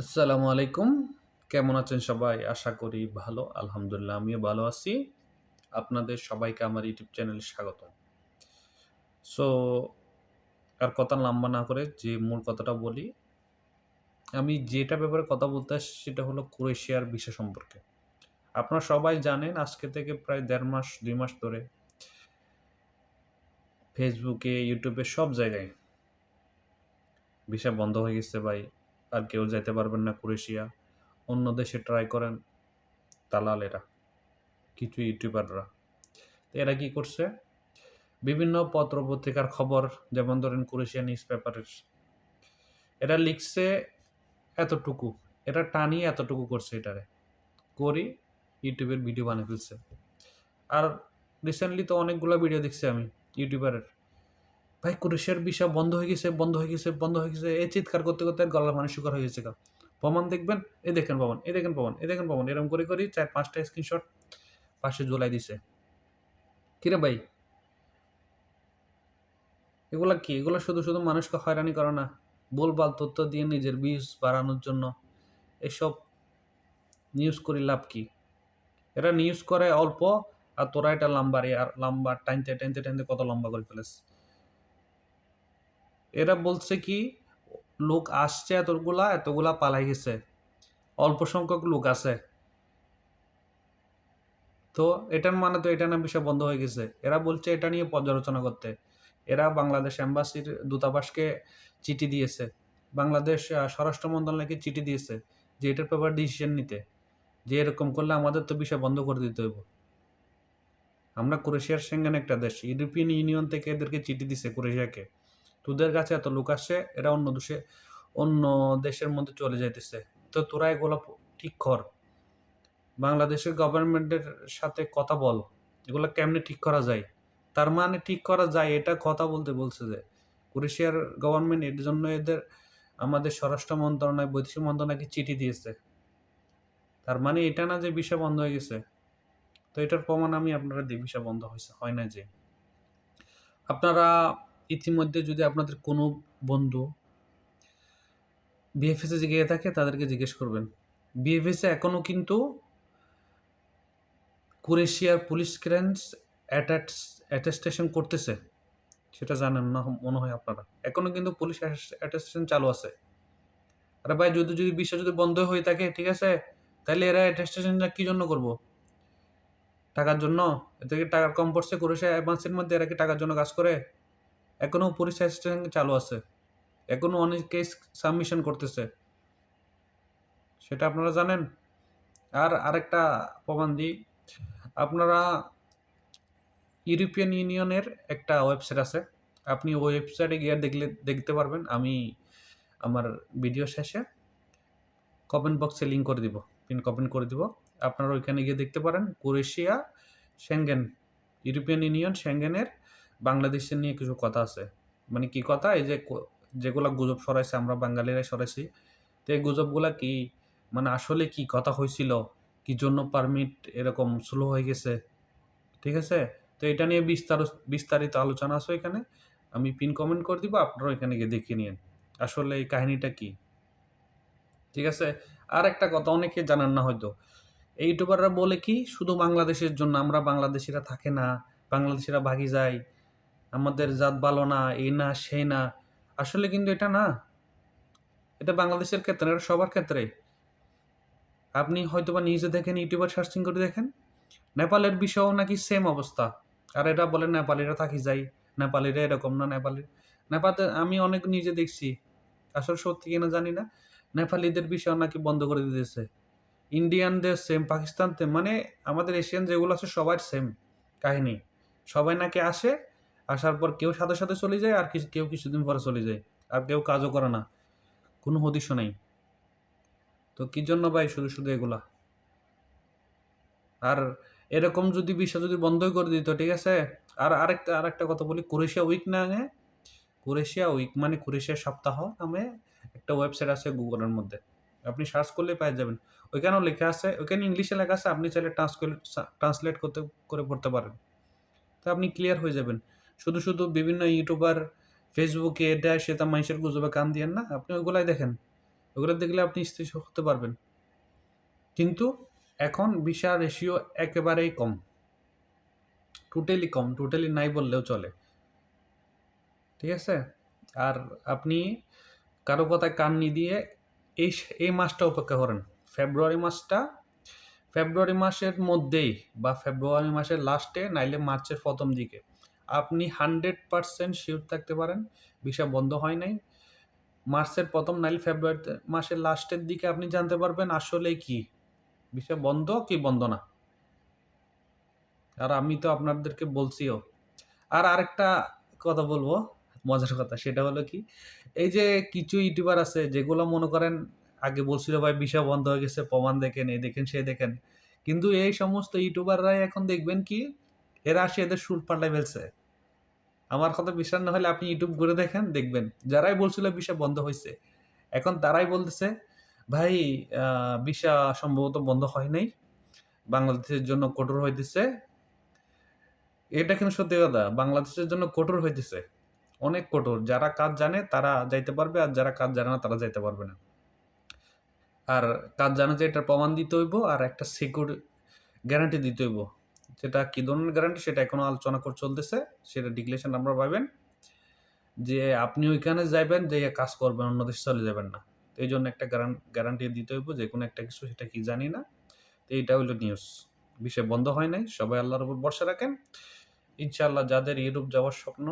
আসসালামু আলাইকুম। কেমন আছেন সবাই? আশা করি ভালো, আলহামদুলিল্লাহ আমিও ভালো আছি। আপনাদের সবাইকে আমার ইউটিউব চ্যানেলে স্বাগত। সো আর কথা লম্বা না করে যে মূল কথাটা বলি, আমি যেটা ব্যাপারে কথা বলতে আসছি সেটা হলো ক্রোয়েশিয়ার বিষয় সম্পর্কে। আপনারা সবাই জানেন আজকে থেকে প্রায় দেড় মাস, দুই মাস ধরে ফেসবুকে ইউটিউবে সব জায়গায় ভিসা বন্ধ হয়ে গেছে ভাই। আর কেউ যেতে পারবেন না ক্রোয়েশিয়া অন্য দেশে ট্রাই করেন দালালেরা, কিছু ইউটিউবাররা এরা কি করছে? বিভিন্ন পত্র পত্রিকার খবর, যেমন ধরেন ক্রোয়েশিয়া নিউজ পেপারের এরা লিখছে এতটুকু এটা টানিয়ে এতটুকু করছে এটারে। করি ইউটিউবের ভিডিও বানিয়ে ফেলছে। আর রিসেন্টলি তো অনেকগুলো ভিডিও দেখছি আমি ইউটিউবারের ভাই ক্রোয়েশিয়ার বিষয় বন্ধ হয়ে গেছে, বন্ধ হয়ে গেছে, বন্ধ হয়ে গেছে। এই চিৎকার করতে করতে গলার মানে শুকার হয়ে গেছে। প্রমাণ দেখবেন এই দেখেন প্রমাণ এই দেখেন প্রমাণ এই দেখেন প্রমাণ। এরকম করে করি চার, পাঁচটা স্ক্রিনশট পাশে ঝোলাই দিছে। কিরে ভাই? এগুলা কি? এগুলো শুধু শুধু মানুষকে হয়রানি করে না। ভুলভাল তথ্য দিয়ে নিজের বিষ বাড়ানোর জন্য এসব নিউজ করি লাভ কি? এরা নিউজ করে অল্প আর তোরা এটা লাম্বারে আর লাম্বা টাইনতে টাইনতে টাইনতে কত লম্বা করে ফেলেছে। এরা বলছে কি, লোক আসছে এতগুলা এতগুলা পালাই গেছে। অল্প সংখ্যক লোক আছে। তো এটার মানে তো এটা না বিষয় বন্ধ হয়ে গেছে। এরা বলছে এটা নিয়ে পর্যালোচনা করতে। এরা বাংলাদেশ এম্বাসির দূতাবাসকে চিঠি দিয়েছে। বাংলাদেশ স্বরাষ্ট্র মন্ত্রণালয়কে চিঠি দিয়েছে যে এটার ব্যাপারে ডিসিশন নিতে। যে এরকম করলে আমাদের তো বিষয় বন্ধ করে দিতে হইব। আমরা ক্রোয়েশিয়ার সেঙ্গেন একটা দেশ। ইউরোপিয়ান ইউনিয়ন থেকে এদেরকে চিঠি দিছে ক্রোয়েশিয়াকে। তোদের কাছে এত লোক আসছে এরা অন্য দেশে, অন্য দেশের মধ্যে চলে যাইতেছে। তো তোরা এগুলো ঠিক কর। বাংলাদেশের গভর্নমেন্টের সাথে কথা বল। এগুলো কেমনে ঠিক করা যায়? তার মানে ঠিক করা যায়, এটা কথা বলতে বলছে যে, ক্রোয়েশিয়ার গভর্নমেন্ট এর জন্য এদের, আমাদের স্বরাষ্ট্র মন্ত্রণালয়, বৈদেশিক মন্ত্রণালয়কে চিঠি দিয়েছে। তার মানে এটা না যে বিষয় বন্ধ হয়ে গেছে। তো এটার প্রমাণ আমি আপনারা দিই বিষয় বন্ধ হয়েছে হয় না যে। আপনারা ইতিমধ্যে যদি আপনাদের কোনো বন্ধু বিএফএসে গিয়ে থাকে, তাদেরকে জিজ্ঞেস করবেন। বিএফএসে এখনও কিন্তু ক্রোয়েশিয়ার পুলিশ ক্রেন্স অ্যাটেস্টেশন করতেছে। সেটা জানেন না, মনে হয় আপনারা। এখনও কিন্তু পুলিশ অ্যাটেস্টেশন চালু আছে। আরে ভাই, যদি যদি বিশ্ব যদি বন্ধ হয়ে থাকে, ঠিক আছে? তাহলে এরা অ্যাটেস্টেশনটা কী জন্য করব? টাকার জন্য? এদেরকে কি টাকার কম পড়ছে ক্রোয়েশিয়া অ্যাডভান্সের মধ্যে এরা কি টাকার জন্য কাজ করে? এখনও পুলিশ অ্যাটেস্টেশন চালু আছে। এখনও অনেক সাবমিশন করতেছে। সেটা আপনারা জানেন। আর আরেকটা প্রমাণ দিই। আপনারা ইউরোপিয়ান ইউনিয়নের একটা ওয়েবসাইট আছে। আপনি ওই ওয়েবসাইটে গিয়ে দেখলে, দেখতে পারবেন। আমি আমার ভিডিও শেষে কমেন্ট বক্সে লিঙ্ক করে দিব। পিন কমেন্ট করে দিব। আপনারা ওইখানে গিয়ে দেখতে পারেন। ক্রোয়েশিয়া সেঙ্গেন ইউরোপিয়ান ইউনিয়ন সেঙ্গেনের বাংলাদেশের নিয়ে কিছু কথা আছে। মানে কি কথা? এই যে যেগুলা গুজব সরাইছে আমরা বাঙালিরাই সরাইছি তো এই গুজবগুলা কি মানে আসলে কি কথা হয়েছিল কি জন্য পারমিট এরকম স্লো হয়ে গেছে? ঠিক আছে? তো এটা নিয়ে বিস্তার বিস্তারিত আলোচনা আছে এখানে। আমি পিন কমেন্ট করে দিব আপনারা এখানে গিয়ে দেখে নিন আসলে এই কাহিনীটা কি? ঠিক আছে? আর একটা কথা, অনেকে জানেন না হয়তো। ইউটিউবাররা বলে কি, শুধু বাংলাদেশের জন্য, আমরা বাংলাদেশিরা থাকে না, বাংলাদেশিরা ভাগি যায়। আমাদের জাত ভালো না, এই না, সেই না। আসলে কিন্তু এটা না, এটা বাংলাদেশের ক্ষেত্রে এটা সবার ক্ষেত্রে। আপনি হয়তো বা নিজে দেখেন, ইউটিউবার সার্চিং করে দেখেন, নেপালের বিষয়েও নাকি সেম অবস্থা। আর এটা বলে নেপালিরা থাকি যাই, নেপালিরা এরকম না, নেপালি নেপালে আমি অনেক নিজে দেখছি। আসলে সত্যি কিনা জানি না। নেপালিদের বিষয় নাকি বন্ধ করে দিতেছে। ইন্ডিয়ানদের সেম পাকিস্তান মানে আমাদের এশিয়ান যেগুলো আছে সবার সেম কাহিনী। সবাই নাকি আসে আসার পর কেউ সাথে সাথে চলে যায় আর কেউ কিছুদিন পরে চলে যায়। আর কেউ কাজও করে না। কোনো হদিশও নেই। তো কি জন্য ভাই শুধু শুধু এগুলা? আর এরকম যদি বিষয় যদি বন্ধই করে দিত ঠিক আছে। আর আরেকটা আরেকটা কথা বলি ক্রোয়েশিয়া উইক না আগে? ক্রোয়েশিয়া উইক মানে ক্রোয়েশিয়া সপ্তাহ নামে একটা ওয়েবসাইট আছে গুগলের মধ্যে। আপনি সার্চ করলে পেয়ে যাবেন। ওইখানেও লেখা আছে, ওইখানে ইংলিশে লেখা আছে, আপনি চাইলে ট্রান্সলেট ট্রান্সলেট করতে করে পড়তে পারেন। তো আপনি ক্লিয়ার হয়ে যাবেন। শুধু শুধু বিভিন্ন ইউটিউবার ফেসবুকে এটা সেটা মানুষের গুজবে কান দিয়েন না, আপনি ওইগুলাই দেখেন। ওগুলো দেখলে আপনি স্থিতিশীল হতে পারবেন। কিন্তু এখন ভিসা রেশিও একেবারেই কম। টোটালি কম টোটালি নাই বললেও চলে। ঠিক আছে? আর আপনি কারও কথায় কান নি দিয়ে এই এই মাসটা অপেক্ষা করেন। ফেব্রুয়ারি মাসটা ফেব্রুয়ারি মাসের মধ্যেই বা ফেব্রুয়ারি মাসের লাস্টে নাইলে মার্চের প্রথম দিকে। আপনি হান্ড্রেড পারসেন্ট শিওর থাকতে পারেন, ভিসা বন্ধ হয় নাই। মার্চের প্রথম নাইলে ফেব্রুয়ারি মাসের লাস্টের দিকে আপনি জানতে পারবেন আসলে কি, ভিসা বন্ধ কি বন্ধ না। আর আমি তো আপনাদেরকে বলছিও। আর আরেকটা কথা বলব, মজার কথা সেটা হলো কি, এই যে কিছু ইউটিউবার আছে যেগুলো মনে করেন আগে বলছিল ভাই ভিসা বন্ধ হয়ে গেছে, প্রমাণ দেখেন, এই দেখেন সে দেখেন। কিন্তু এই সমস্ত ইউটিউবাররাই এখন দেখবেন কি, এরা আসে এদের সুর পাল্টাই ফেলছে। আমার কথা বিশ্বাস না হলে আপনি ইউটিউব করে দেখেন, দেখবেন। যারাই বলছিল ভিসা বন্ধ হয়েছে এখন তারাই বলতেছে, ভাই ভিসা সম্ভবত বন্ধ হয় নাই, বাংলাদেশের জন্য কঠোর হইতেছে। এটা কিন্তু সত্যি কথা, বাংলাদেশের জন্য কঠোর হইতেছে, অনেক কঠোর। যারা কাজ জানে তারা যাইতে পারবে, আর যারা কাজ জানে না তারা যাইতে পারবে না। আর কাজ জানে যে এটা প্রমাণ দিতে হইব, আর একটা সিকিউর গ্যারান্টি দিতে হইব। যেটা কি ধরনের গ্যারান্টি সেটা এখনও আলোচনা করে চলতেছে, সেটা ডিক্লেশন আমরা পাবেন যে আপনি ওইখানে যাইবেন, যে কাজ করবেন, অন্য দেশে চলে যাবেন না। তো এই জন্য একটা গ্যারান্টি দিতে হইব যে কোনো একটা কিছু, সেটা কি জানি না। তো এইটা হইল নিউজ বিষয় বন্ধ হয় নাই, সবাই আল্লাহর উপর ভরসা রাখেন। ইনশাআল্লাহ যাদের ইউরোপ যাওয়ার স্বপ্ন,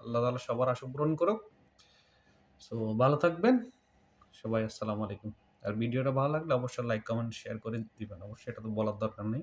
আল্লাহ তালা সবার আশা পূরণ করুক। সো ভালো থাকবেন। সবাই আসসালামু আলাইকুম। আর ভিডিওটা ভালো লাগলে অবশ্যই লাইক কমেন্ট শেয়ার করে দিবেন। অবশ্যই এটা তো বলার দরকার নেই।